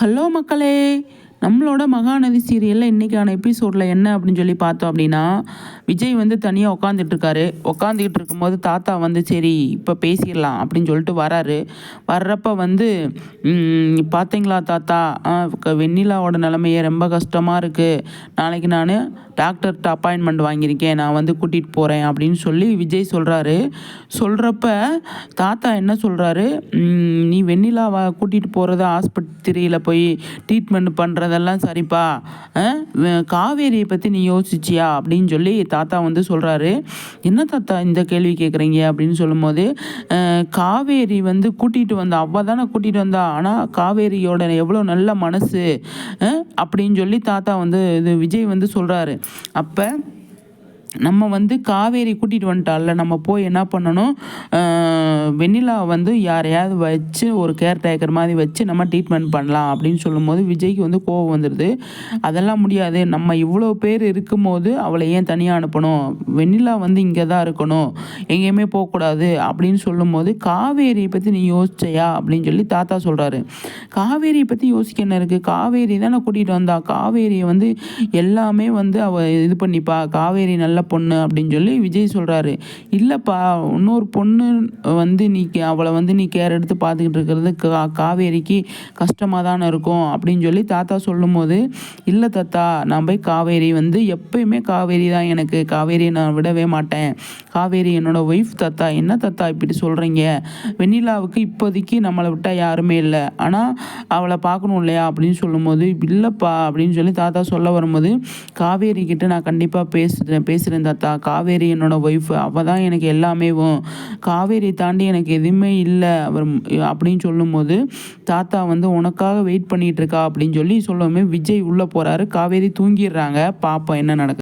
Hello மக்களே. நம்மளோட மகாநதி சீரியலில் இன்றைக்கான எபிசோடில் என்ன அப்படின்னு சொல்லி பார்த்தோம் அப்படின்னா விஜய் வந்து தனியாக உட்காந்துட்டு இருக்காரு. உட்காந்துக்கிட்டு இருக்கும்போது தாத்தா வந்து சரி இப்போ பேசிடலாம் அப்படின்னு சொல்லிட்டு வராரு. வர்றப்ப வந்து பார்த்தீங்களா தாத்தா? ஆ, வெண்ணிலாவோட நிலமையே ரொம்ப கஷ்டமாக இருக்குது நாளைக்கு நான் டாக்டர்கிட்ட அப்பாயின்மெண்ட் வாங்கியிருக்கேன். நான் வந்து கூட்டிகிட்டு போகிறேன் அப்படின்னு சொல்லி விஜய் சொல்கிறாரு சொல்கிறப்ப தாத்தா என்ன சொல்கிறாரு நீ வெண்ணிலாவை கூட்டிகிட்டு போகிறத ஆஸ்பத்திரியில் போய் ட்ரீட்மெண்ட் அதெல்லாம் சரிப்பா. காவேரியை பற்றி நீ யோசிச்சியா? அப்படின்னு சொல்லி தாத்தா வந்து சொல்கிறாரு என்ன தாத்தா இந்த கேள்வி கேட்குறீங்க அப்படின்னு சொல்லும்போது காவேரி வந்து கூட்டிகிட்டு வந்தா அவள் தானே கூட்டிகிட்டு வந்தா. ஆனால் காவேரியோட எவ்வளோ நல்ல மனசு அப்படின்னு சொல்லி தாத்தா வந்து இது விஜய் வந்து சொல்கிறாரு அப்போ நம்ம வந்து காவேரி கூட்டிகிட்டு வந்துட்டால நம்ம போய் என்ன பண்ணணும்? வெண்ணிலா வந்து யாரையாவது வச்சு ஒரு கேர் டேக்கர் மாதிரி வச்சு நம்ம ட்ரீட்மெண்ட் பண்ணலாம் அப்படின்னு சொல்லும்போது விஜய்க்கு வந்து கோவம் வந்துடுது அதெல்லாம் முடியாது. நம்ம இவ்வளோ பேர் இருக்கும்போது அவளை ஏன் தனியாக அனுப்பணும்? வெண்ணிலா வந்து இங்கே தான் இருக்கணும். எங்கேயுமே போகக்கூடாது அப்படின்னு சொல்லும்போது காவேரியை பற்றி நீ யோசிச்சையா அப்படின்னு சொல்லி தாத்தா சொல்கிறாரு காவேரியை பற்றி யோசிக்க என்ன இருக்குது காவேரி தானே கூட்டிகிட்டு வந்தா. காவேரியை வந்து எல்லாமே வந்து அவள் இது பண்ணிப்பா. காவேரி நல்லா பொண்ணு அப்படின்னு சொல்லி விஜய் சொல்கிறாரு இல்லைப்பா இன்னொரு பொண்ணு வந்து நீ கே- அவளை வந்து நீ கேர் எடுத்து பார்த்துக்கிட்டு இருக்கிறது கா காவேரிக்கு கஷ்டமாக தானே இருக்கும் அப்படின்னு சொல்லி தாத்தா சொல்லும்போது இல்லை தாத்தா நான் போய் காவேரி வந்து எப்பயுமே காவேரி தான் எனக்கு. காவேரியை நான் விடவே மாட்டேன். காவேரி என்னோட ஒய்ஃப் தாத்தா. என்ன தாத்தா இப்படி சொல்கிறீங்க வெண்ணிலாவுக்கு இப்போதைக்கு நம்மளை விட்டால் யாருமே இல்லை. ஆனால் அவளை பார்க்கணும் இல்லையா? அப்படின்னு சொல்லும்போது இல்லைப்பா அப்படின்னு சொல்லி தாத்தா சொல்ல வரும்போது காவேரி கிட்ட நான் கண்டிப்பாக பேசுகிறேன் பேசுகிறேன் தாத்தா காவேரி என்னோட ஒய்ஃப் அவள் தான் எனக்கு எல்லாமேவும் காவேரி தாண்டி எனக்கு எதுவுமே இல்லை. அவர் அப்படின்னு சொல்லும்போது தாத்தா வந்து உனக்காக வெயிட் பண்ணிட்டு இருக்கா? அப்படின்னு சொல்லி சொல்லவுமே விஜய் உள்ளே போகிறாரு காவேரி தூங்கிடுறாங்க. பாப்போம் என்ன நடக்குது?